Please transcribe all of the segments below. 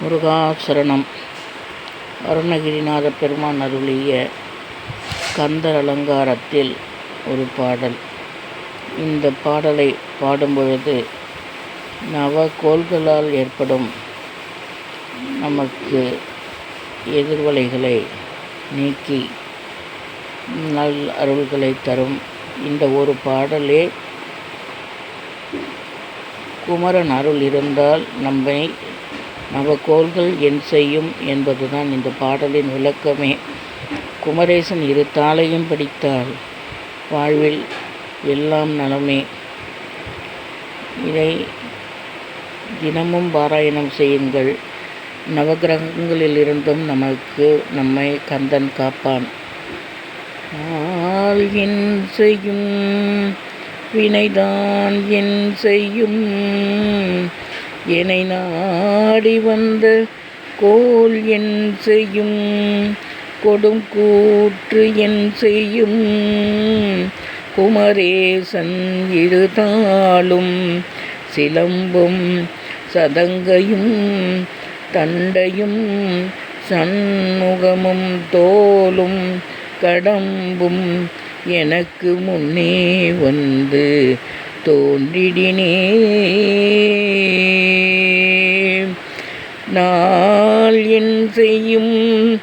முருகாசரணம். அருணகிரிநாத பெருமான் அருளிய கந்தர் அலங்காரத்தில் ஒரு பாடல். இந்த பாடலை பாடும்பொழுது நவகோள்களால் ஏற்படும் நமக்கு எதிர்வலைகளை நீக்கி நல் அருள்களை தரும் இந்த ஒரு பாடலே குமரன் அருள் இருந்தால் நம்மை நவக்கோள்கள் என் செய்யும் என்பதுதான் இந்த பாடலின் விளக்கமே. குமரேசன் இரு தாளையும் படித்தால் வாழ்வில் எல்லாம் நலமே. இதை தினமும் பாராயணம் செய்யுங்கள். நவகிரகங்களிலிருந்தும் நமக்கு நம்மை கந்தன் காப்பான். ஆள் என் செய்யும் வினைதான் என் செய்யும். என்னை நாடி வந்த கோல் என் செய்யும் கொடும் கூற்று என் செய்யும். குமரேசன் இருதாளும் சிலம்பும் சதங்கையும் தண்டையும் சண்முகமும் தோலும் கடம்பும் எனக்கு முன்னே வந்து தோன்றிடினே நாள் என் செய்யும்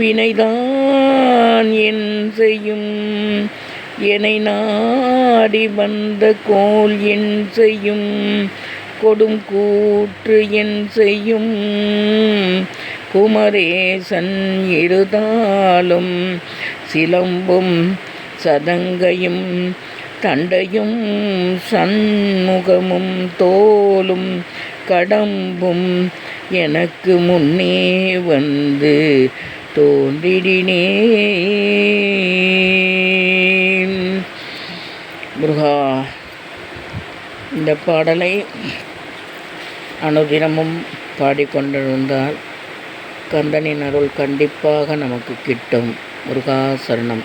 வினைதான் என் செய்யும். என்னை நாடி வந்த கோல் என் செய்யும் கொடும் கூற்று என் செய்யும். குமரேசன் இருதாலும் சிலம்பும் சதங்கையும் தண்டையும் சண்முகமும் தோலும் கடம்பும் எனக்கு முன்னே வந்து தோன்றிடினே முருகா இந்த பாடலை அனுதினமும் பாடிக்கொண்டிருந்தால் கந்தனின் அருள் கண்டிப்பாக நமக்கு கிட்டும். முருகா சரணம்.